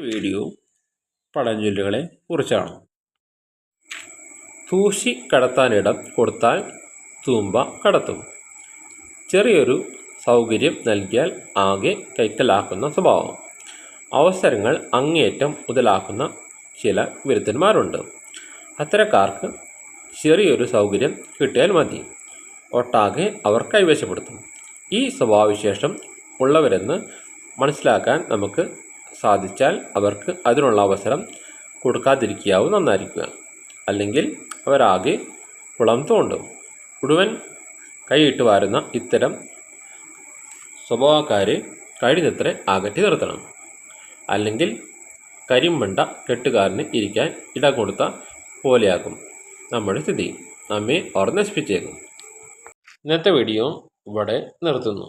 Video പഴഞ്ചൊല്ലുകളെ കുറിച്ചാണ്. തൂശി കടത്താനിടം കൊടുത്താൽ തൂമ്പ കടത്തും. ചെറിയൊരു സൗകര്യം നൽകിയാൽ ആകെ കൈക്കലാക്കുന്ന സ്വഭാവം. അവസരങ്ങൾ അങ്ങേയറ്റം മുതലാക്കുന്ന ചില വിരുദ്ധന്മാരുണ്ട്. അത്തരക്കാർക്ക് ചെറിയൊരു സൗകര്യം കിട്ടിയാൽ മതി. ഒട്ടാകെ അവർ കൈവശപ്പെടുത്തും. ഈ സ്വഭാവവിശേഷം ഉള്ളവരെന്ന് മനസ്സിലാക്കാൻ നമുക്ക് സാധിച്ചാൽ അവർക്ക് അതിനുള്ള അവസരം കൊടുക്കാതിരിക്കാവും നന്നായിരിക്കുക. അല്ലെങ്കിൽ അവരാകെ കുളം തോണ്ടും. മുഴുവൻ കൈയിട്ട് വാരുന്ന ഇത്തരം സ്വഭാവക്കാരെ കഴിയുന്നത്ര അകറ്റി നിർത്തണം. അല്ലെങ്കിൽ കരിമ്പണ്ട കെട്ടുകാരന് ഇരിക്കാൻ ഇട കൊടുത്ത പോലെയാകും നമ്മുടെ സ്ഥിതി. നമ്മെ അവർ നശിപ്പിച്ചേക്കും. ഇന്നത്തെ വീഡിയോ ഇവിടെ നിർത്തുന്നു.